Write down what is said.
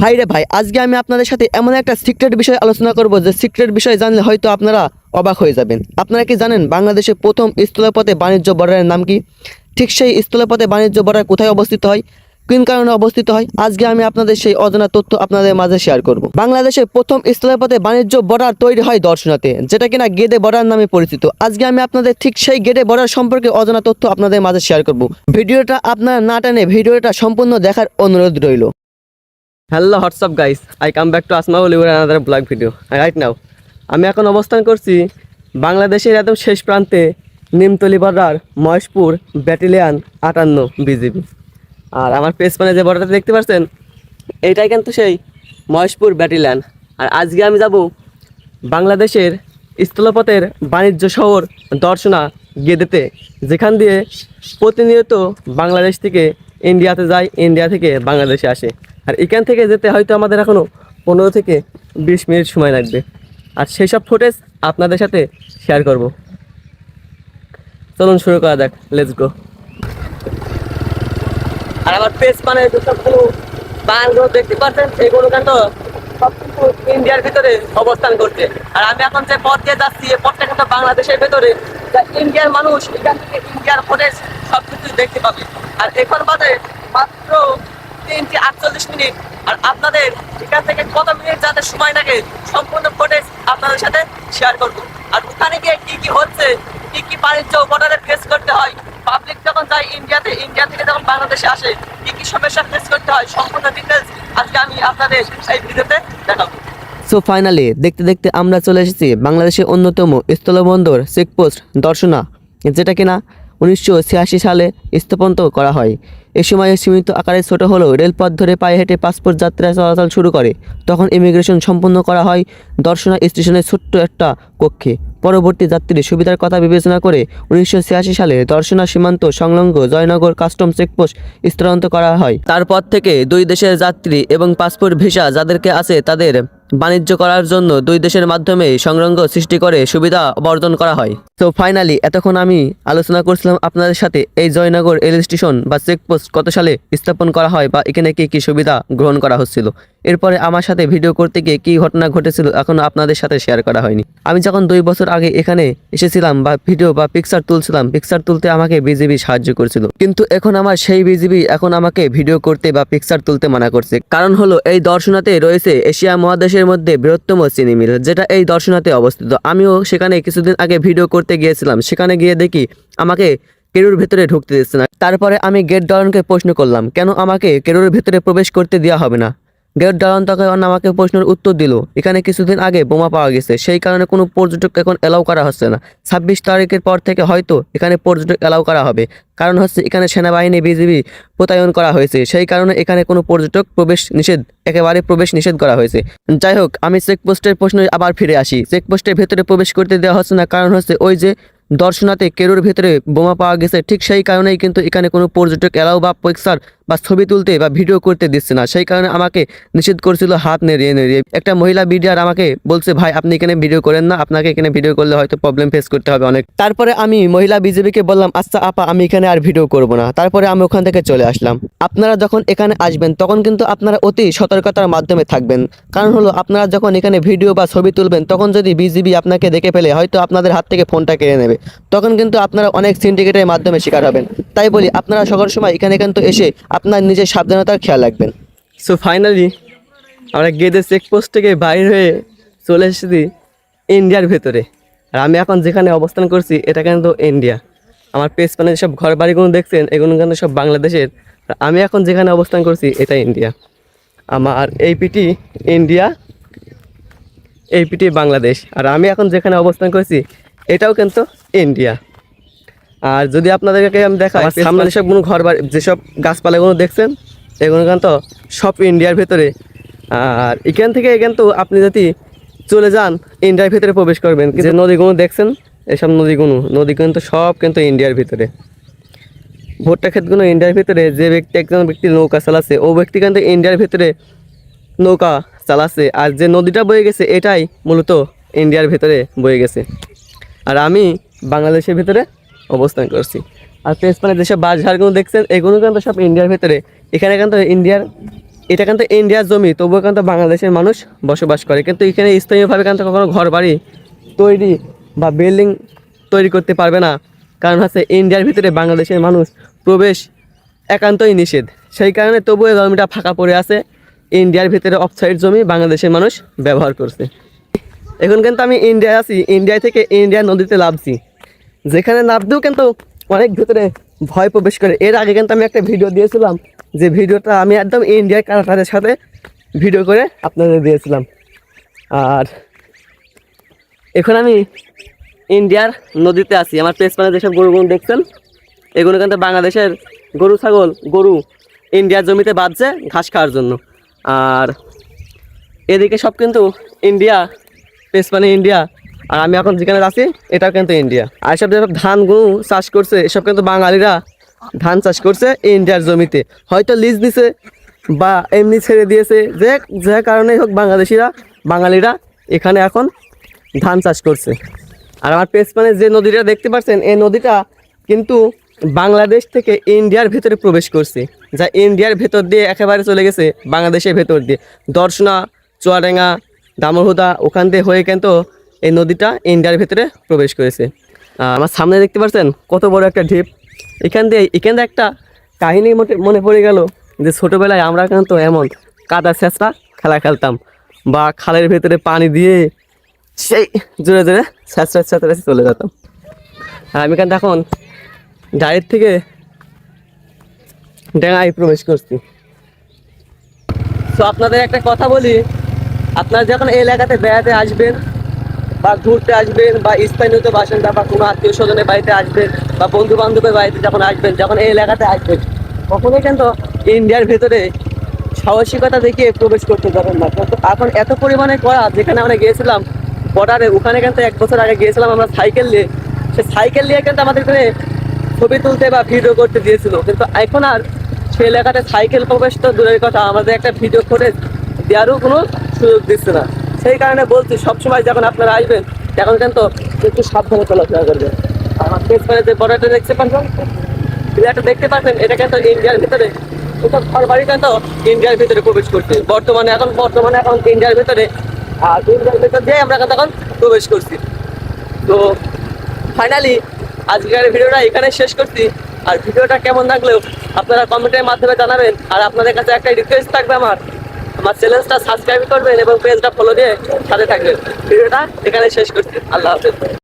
ভাই রে ভাই, আজকে আমি আপনাদের সাথে এমন একটা সিক্রেট বিষয় আলোচনা করব যে সিক্রেট বিষয় জানলে হয়তো আপনারা অবাক হয়ে যাবেন। আপনারা কি জানেন বাংলাদেশের প্রথম স্থলপথে বাণিজ্য বর্ডারের নাম কি? ঠিক সেই স্থলপথে বাণিজ্য বর্ডার কোথায় অবস্থিত হয়? কোন কারণে অবস্থিত হয়? আজকে আমি আপনাদের সেই অজানা তথ্য আপনাদের মাঝে শেয়ার করব। বাংলাদেশের প্রথম স্থলপথে বাণিজ্য বর্ডার তৈরি হয় দর্শনাতে, যেটা কিনা গেদে বর্ডার নামে পরিচিত। আজকে আমি আপনাদের ঠিক সেই গেদে বর্ডার সম্পর্কে অজানা তথ্য আপনাদের মাঝে শেয়ার করব। ভিডিওটা আপনারা না টানে ভিডিওটা সম্পূর্ণ দেখার অনুরোধ রইল। Hello what's up guys I come back to Asma Bollywood another blog video right now আমি এখন অবস্থান করছি বাংলাদেশের একদম শেষ প্রান্তে নিমতলি বর্ডার, মহেশপুর, ব্যাটালিয়ান আটান্ন বিজিবি আর আমার পেস মানে যে বর্ডারটা দেখতে পাচ্ছেন এইটাই কিন্তু সেই মহেশপুর ব্যাটালিয়ান। আর আজকে আমি যাব বাংলাদেশের স্থলপথের বাণিজ্য শহর দর্শনা গেদেতে, যেখান দিয়ে প্রতিনিয়ত বাংলাদেশ থেকে ইন্ডিয়াতে যায় ইন্ডিয়া থেকে বাংলাদেশে আসে। আর এখান থেকে যেতে হয়তো আমাদের এখনও পনেরো থেকে বিশ মিনিট সময় লাগবে। আর সেই সব ফুটেজ আপনাদের সাথে শেয়ার করব। চলুন শুরু করা যাক লেটস গো আর আমার পেজ মানে দেখতে পাচ্ছেন এগুলো কিন্তু সব কিন্তু ইন্ডিয়ার ভিতরে অবস্থান করছে। আর আমি এখন যে পথ দিয়ে যাচ্ছি, এই পথটা কিন্তু বাংলাদেশের ভেতরে। ইন্ডিয়ার মানুষ, এখান থেকে ইন্ডিয়ার ফুটেজ সব কিছু দেখতে পাবে। আর এখন বাদে মাত্র তিনটি আটচল্লিশ মিনিট। আর আপনাদের এখান থেকে কত মিনিট যাতে সময় লাগে, সম্পূর্ণ ফুটেজ আপনাদের সাথে শেয়ার আর ওখানে গিয়ে কি কি হচ্ছে, কি কি বাণিজ্য ফেস করতে হয় পাবলিক যখন যায় ইন্ডিয়াতে ইন্ডিয়া থেকে যখন বাংলাদেশে আসে, কি কি সমস্যা ফেস করতে হয়, সম্পূর্ণ ডিটেলস আজকে আমি আপনাদের এই ভিডিওতে দেখাবো। সো ফাইনালি দেখতে দেখতে আমরা চলে এসেছি বাংলাদেশের অন্যতম স্থলবন্দর চেকপোস্ট দর্শনা, যেটা কিনা উনিশশো ছিয়াশি সালে স্থাপন করা হয়। এ সময় সীমিত আকারে ছোট হলেও রেলপথ ধরে পায়ে হেঁটে পাসপোর্ট যাত্রা চলাচল শুরু করে। তখন ইমিগ্রেশন সম্পন্ন করা হয় দর্শনা স্টেশনের ছোট্ট একটা কক্ষে। পরবর্তী যাত্রীর সুবিধার কথা বিবেচনা করে উনিশশো ছিয়াশি সালে দর্শনা সীমান্ত সংলগ্ন জয়নগর কাস্টম চেকপোস্ট স্থানান্তর করা হয়। তারপর থেকে দুই দেশের যাত্রী এবং পাসপোর্ট ভিসা যাদেরকে আছে তাদের বাণিজ্য করার জন্য দুই দেশের মাধ্যমে সংলগ্ন সৃষ্টি করে সুবিধা বর্জন করা হয়। তো ফাইনালি এতক্ষণ আমি আলোচনা করছিলাম আপনাদের সাথে এই জয়নগর রেল স্টেশন বা চেকপোস্ট কত সালে স্থাপন করা হয় বা এখানে কি কি সুবিধা গ্রহণ করা হচ্ছিল। এরপরে আমার সাথে ভিডিও করতে গিয়ে কি ঘটনা ঘটেছিল এখনও আপনাদের সাথে শেয়ার করা হয়নি। আমি যখন দুই বছর আগে এখানে এসেছিলাম বা ভিডিও বা পিকচার তুলছিলাম পিকচার তুলতে আমাকে বিজিবি সাহায্য করছিল। কিন্তু এখন আমার সেই বিজিবি এখন আমাকে ভিডিও করতে বা পিকচার তুলতে মানা করছে। কারণ হলো, এই দর্শনাতে রয়েছে এশিয়া মহাদেশের মধ্যে বৃহত্তম চিনি মিল যেটা এই দর্শনাতে অবস্থিত। আমিও সেখানে কিছুদিন আগে ভিডিও করতে গিয়েছিলাম। সেখানে গিয়ে দেখি আমাকে কেরুর ভেতরে ঢুকতে দিচ্ছে না। তারপরে আমি গেট ডরনকে প্রশ্ন করলাম, কেন আমাকে কেরুর ভেতরে প্রবেশ করতে দেওয়া হবে না? গেট ডাউন তখন আমাকে প্রশ্নের উত্তর দিল। এখানে কিছুদিন আগে বোমা পাওয়া গেছে। সেই কারণে কোনো পর্যটক এখন এলাও করা হচ্ছে না। ছাব্বিশ তারিখের পর থেকে হয়তো এখানে পর্যটক এলাও করা হবে। কারণ হচ্ছে এখানে সেনাবাহিনী, বিজিবি প্রতায়ন করা হয়েছে। সেই কারণে এখানে কোনো পর্যটক প্রবেশ নিষেধ, একেবারে প্রবেশ নিষেধ করা হয়েছে। যাই হোক, আমি চেকপোস্টের প্রশ্নে আবার ফিরে আসি। চেকপোস্টের ভেতরে প্রবেশ করতে দেওয়া হচ্ছে না। কারণ হচ্ছে ওই যে দর্শনাতে কেরুর ভেতরে বোমা পাওয়া গেছে, ঠিক সেই কারণেই কিন্তু এখানে কোনো পর্যটক এলাও বা পিকচার বা ছবি তুলতে বা ভিডিও করতে দিচ্ছে না। সেই কারণে আমাকে নিষেধ করছিল হাত নেড়িয়ে নেড়িয়ে। একটা মহিলা বিডিআর আমাকে বলছে, ভাই, আপনি এখানে ভিডিও করেন না। আপনাকে এখানে ভিডিও করলে হয়তো প্রবলেম ফেস করতে হবে অনেক। তারপরে আমি মহিলা বিজেপিকে বললাম আচ্ছা আপা, আমি এখানে আর ভিডিও করব না। তারপরে আমি ওখান থেকে চলে আসলাম। আপনারা যখন এখানে আসবেন, তখন কিন্তু আপনারা অতি সতর্কতার মাধ্যমে থাকবেন। কারণ হলো, আপনারা যখন এখানে ভিডিও বা ছবি তুলবেন, তখন যদি বিজিবি আপনাকে দেখে ফেলে, হয়তো আপনাদের হাত থেকে ফোনটা কেড়ে নেবে। তখন কিন্তু আপনারা অনেক সিন্ডিকেটের মাধ্যমে শিকার হবেন। তাই বলি, আপনারা সকল সময় এখানে কিন্তু এসে আপনার নিজের সাবধানতার খেয়াল রাখবেন। সো ফাইনালি আমরা গেদে চেকপোস্ট থেকে বাইর হয়ে চলে এসেছি ইন্ডিয়ার ভেতরে। আর আমি এখন যেখানে অবস্থান করছি, এটা কিন্তু ইন্ডিয়া। আমার পেস মানে সব ঘর বাড়িগুলো দেখছেন, এগুলো কিন্তু সব বাংলাদেশের। আমি এখন যেখানে অবস্থান করছি, এটা ইন্ডিয়া। আমার এই পিটি ইন্ডিয়া এই পিটি বাংলাদেশ। আর আমি এখন যেখানে অবস্থান করছি, এটাও কিন্তু ইন্ডিয়া। আর যদি আপনাদেরকে আমি দেখাই সামনে যেসব কোনো ঘর বাড়ি যেসব গাছপালাগুলো দেখছেন এগুলো কিন্তু সব ইন্ডিয়ার ভেতরে। আর এখান থেকে কিন্তু আপনি যদি চলে যান ইন্ডিয়ার ভিতরে প্রবেশ করবেন। যে নদীগুলো দেখছেন এসব নদীগুলো নদী কিন্তু সব কিন্তু ইন্ডিয়ার ভিতরে। ভুট্টা ক্ষেতগুলো ইন্ডিয়ার ভিতরে যে ব্যক্তি একজন ব্যক্তি নৌকা চালাচ্ছে ও ব্যক্তি কিন্তু ইন্ডিয়ার ভিতরে নৌকা চালাচ্ছে। আর যে নদীটা বয়ে গেছে এটাই মূলত ইন্ডিয়ার ভিতরে বয়ে গেছে। আর আমি বাংলাদেশের ভিতরে অবস্থান করছি। আর পেছনে যেসব বাস ঝাড়গুলো দেখছেন, এগুলো কিন্তু সব ইন্ডিয়ার ভিতরে। এখানে কিন্তু ইন্ডিয়ার এটা কিন্তু ইন্ডিয়ার জমি, তবুও কিন্তু বাংলাদেশের মানুষ বসবাস করে। কিন্তু এখানে স্থানীয়ভাবে কিন্তু কখনো ঘর বাড়ি তৈরি বা বিল্ডিং তৈরি করতে পারবে না। কারণ হচ্ছে ইন্ডিয়ার ভিতরে বাংলাদেশের মানুষ প্রবেশ একান্তই নিষেধ। সেই কারণে তবুও এই জমিটা ফাঁকা পড়ে আছে। ইন্ডিয়ার ভিতরে অফসাইড জমি বাংলাদেশের মানুষ ব্যবহার করছে। এখন কিন্তু আমি ইন্ডিয়ায় আছি। ইন্ডিয়া থেকে ইন্ডিয়া নদীতে নামছি। যেখানে নামতেও কিন্তু অনেক ভিতরে ভয় প্রবেশ করে। এর আগে কিন্তু আমি একটা ভিডিও দিয়েছিলাম, যে ভিডিওটা আমি একদম ইন্ডিয়ার কারাটারের সাথে ভিডিও করে আপনাদের দিয়েছিলাম। আর এখন আমি ইন্ডিয়ার নদীতে আছি। আমার পেস মানে যেসব গরুগুলো দেখছেন, এগুলো কিন্তু বাংলাদেশের গরু, ছাগল, গরু ইন্ডিয়ার জমিতে বাঁধছে ঘাস খাওয়ার জন্য। আর এদিকে সব কিন্তু ইন্ডিয়া পেস মানে ইন্ডিয়া আর আমি এখন যেখানে আছি, এটাও কিন্তু ইন্ডিয়া আর সব যেসব ধান, গরু চাষ করছে, এসব কিন্তু বাঙালিরা ধান চাষ করছে ইন্ডিয়ার জমিতে। হয়তো লিজ নিছে বা এমনি ছেড়ে দিয়েছে, যে যে কারণে হোক বাংলাদেশিরা, বাঙালিরা এখানে এখন ধান চাষ করছে। আর আমার পেস মানে যে নদীটা দেখতে পাচ্ছেন, এই নদীটা কিন্তু বাংলাদেশ থেকে ইন্ডিয়ার ভেতরে প্রবেশ করছে। যা ইন্ডিয়ার ভেতর দিয়ে একেবারে চলে গেছে বাংলাদেশের ভেতর দিয়ে। দর্শনা, চুয়াডাঙ্গা দামোহদা ওখান দিয়ে হয়ে কিন্তু এই নদীটা ইন্ডিয়ার ভেতরে প্রবেশ করেছে। আমার সামনে দেখতে পাচ্ছেন কত বড় একটা ঢিপ। এখান দিয়ে এখান দিয়ে একটা কাহিনী মোটে মনে পড়ে গেল যে ছোটোবেলায় আমরা কিন্তু এমন কাদা ছেঁচড়া খেলা খেলতাম বা খালের ভেতরে পানি দিয়ে সেই জোরে জোরে ছেঁচড়া ছেঁচড়া চলে যেতাম। আর আমি কিন্তু এখন ডাইরেক্ট থেকে ডেঙায় প্রবেশ করছি। তো আপনাদের একটা কথা বলি, আপনারা যখন এই এলাকাতে বেড়াতে আসবেন বা ঘুরতে আসবেন বা স্থানীয় বাসিন্দা বা কোনো আত্মীয় স্বজনের বাড়িতে আসবেন বা বন্ধু বান্ধবের বাড়িতে যখন আসবেন, যখন এই এলাকাতে আসবেন, কখনোই কিন্তু ইন্ডিয়ার ভেতরে সাহসিকতা দেখিয়ে প্রবেশ করতে যাবেন না। এখন এত পরিমাণে করা, যেখানে আমরা গিয়েছিলাম বর্ডারে ওখানে কিন্তু এক বছর আগে গিয়েছিলাম আমরা সাইকেল নিয়ে। সে সাইকেল নিয়ে কিন্তু আমাদের এখানে ছবি তুলতে বা ভিডিও করতে দিয়েছিল। কিন্তু এখন আর সে এলাকাতে সাইকেল প্রবেশ তো দূরের কথা, আমাদের একটা ভিডিও করে দেওয়ারও কোনো সুযোগ দিচ্ছে না। সেই কারণে বলছি, সবসময় যখন আপনারা আসবেন তখন কিন্তু একটু সাবধানে চলাফেরা করবেন। আমার পেস করে যে বর্ডারটা দেখতে পাচ্ছেন প্লেয়ারটা দেখতে পাচ্ছেন এটা কিন্তু ইন্ডিয়ার ভিতরে ওসব ঘর বাড়ি কিন্তু ইন্ডিয়ার ভিতরে প্রবেশ করছে। বর্তমানে এখন বর্তমানে এখন ইন্ডিয়ার ভিতরে, আর ইন্ডিয়ার ভিতর দিয়ে আমরা কিন্তু এখন প্রবেশ করছি। তো ফাইনালি আজকের ভিডিওটা এখানে শেষ করছি। আর ভিডিওটা কেমন লাগলেও আপনারা কমেন্টের মাধ্যমে জানাবেন। আর আপনাদের কাছে একটা রিকোয়েস্ট থাকবে আমার আমার চ্যানেলটা সাবস্ক্রাইব করবেন এবং পেজটা ফলো দিয়ে সাথে থাকবেন। ভিডিওটা এখানে শেষ করছি। আল্লাহ হাফেজ।